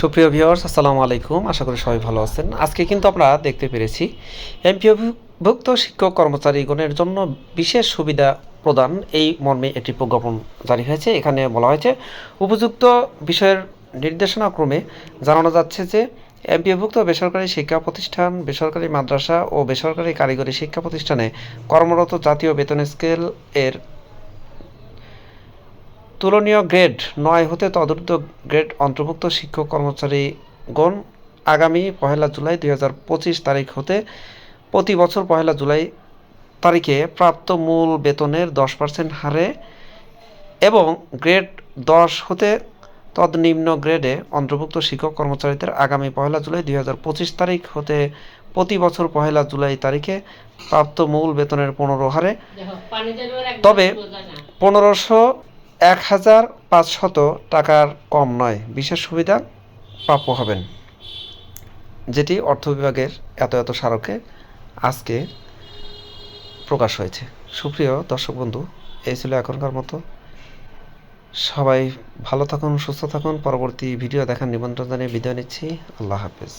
সুপ্রিয় ভিউয়ার্স, আসসালামু আলাইকুম। আশা করি সবাই ভালো আছেন। আজকে কিন্তু আমরা দেখতে পেরেছি এমপিওভুক্ত শিক্ষক কর্মচারীগণের জন্য বিশেষ সুবিধা প্রদান। এই মর্মে একটি প্রজ্ঞাপন জারি হয়েছে। এখানে বলা হয়েছে, উপযুক্ত বিষয়ের নির্দেশনা ক্রমে জানানো যাচ্ছে যে, এমপিওভুক্ত বেসরকারি শিক্ষা প্রতিষ্ঠান, বেসরকারি মাদ্রাসা ও বেসরকারি কারিগরি শিক্ষা প্রতিষ্ঠানে কর্মরত জাতীয় বেতন স্কেল এর তুলনীয় গ্রেড নয় হতে তদূর্ধ্ব গ্রেড অন্তর্ভুক্ত শিক্ষক কর্মচারীগণ আগামী পহেলা জুলাই দুই হাজার পঁচিশ তারিখ হতে প্রতি বছর পহেলা জুলাই তারিখে প্রাপ্ত মূল বেতনের দশ পার্সেন্ট হারে এবং গ্রেড দশ হতে তদনিম্ন গ্রেডে অন্তর্ভুক্ত শিক্ষক কর্মচারীদের আগামী পহেলা জুলাই দুই হাজার পঁচিশ তারিখ হতে প্রতি বছর পহেলা জুলাই তারিখে প্রাপ্ত মূল বেতনের পনেরো হারে। তবে পনেরোশো এক হাজার পাঁচশত টাকার কম নয়। বিশেষ সুবিধা প্রাপ্য হবেন। যেটি অর্থ বিভাগের এত এত স্মারকে আজকে প্রকাশ হয়েছে। সুপ্রিয় দর্শক বন্ধু, এই ছিল এখনকার মতো। সবাই ভালো থাকুন, সুস্থ থাকুন। পরবর্তী ভিডিও দেখার নিমন্ত্রণ জানিয়ে বিদায় নিচ্ছি। আল্লাহ হাফেজ।